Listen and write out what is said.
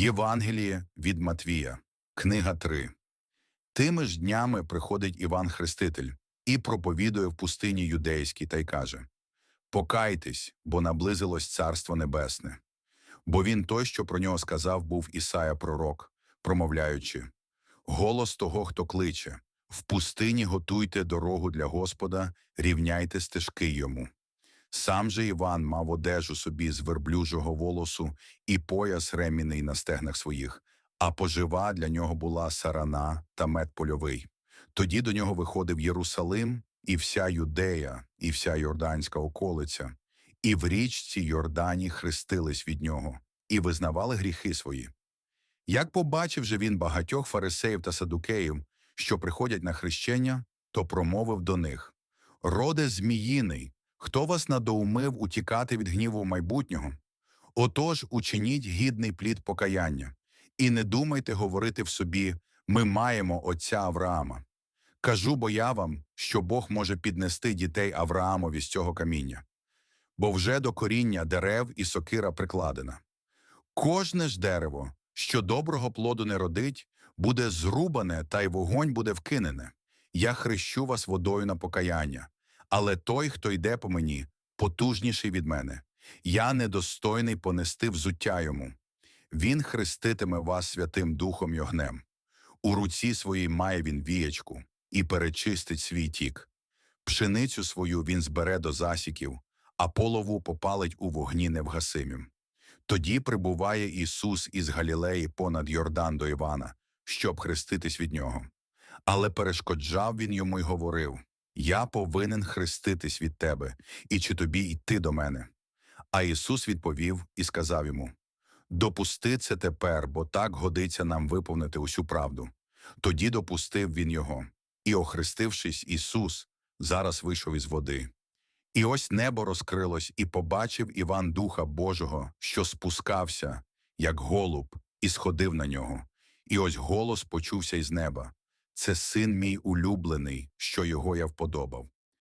Євангеліє від Матвія, книга 3. Тими ж днями приходить Іван Хреститель і проповідує в пустині юдейській та й каже Покайтесь, бо наблизилось Царство Небесне. Бо він той, що про нього сказав, був Ісая пророк, промовляючи Голос того, хто кличе, в пустині готуйте дорогу для Господа, рівняйте стежки йому. Сам же Іван мав одежу собі з верблюжого волосу і пояс ремінний на стегнах своїх, а пожива для нього була сарана та мед польовий. Тоді до нього виходив Єрусалим, і вся Юдея, і вся Йорданська околиця, і в річці Йордані хрестились від нього, і визнавали гріхи свої. Як побачив же він багатьох фарисеїв та садукеїв, що приходять на хрещення, то промовив до них Роде зміїний, хто вас надоумив утікати від гніву майбутнього? Отож учиніть гідний плід покаяння, і не думайте говорити в собі ми маємо отця Авраама. Кажу бо я вам, що Бог може піднести дітей Авраамові з цього каміння, бо вже до коріння дерев і сокира прикладена. Кожне ж дерево, що доброго плоду не родить, буде зрубане, та й вогонь буде вкинене. Я хрещу вас водою на покаяння, але той, хто йде по мені, потужніший від мене. Я недостойний понести взуття йому. Він хреститиме вас Святим Духом й огнем. У руці своїй має він віячку і перечистить свій тік. Пшеницю свою він збере до засіків, а полову попалить у вогні невгасимім. Тоді прибуває Ісус із Галілеї понад Йордан до Івана, щоб хреститись від нього. Але перешкоджав він йому й говорив Я повинен хреститись від тебе, і чи тобі йти до мене? А Ісус відповів і сказав йому Допусти це тепер, бо так годиться нам виповнити усю правду. Тоді допустив він його, і, охрестившись, Ісус зараз вийшов із води. І ось небо розкрилось, і побачив Іван Духа Божого, що спускався, як голуб, і сходив на нього. І ось голос почувся із неба. Це син мій улюблений, що його я вподобав.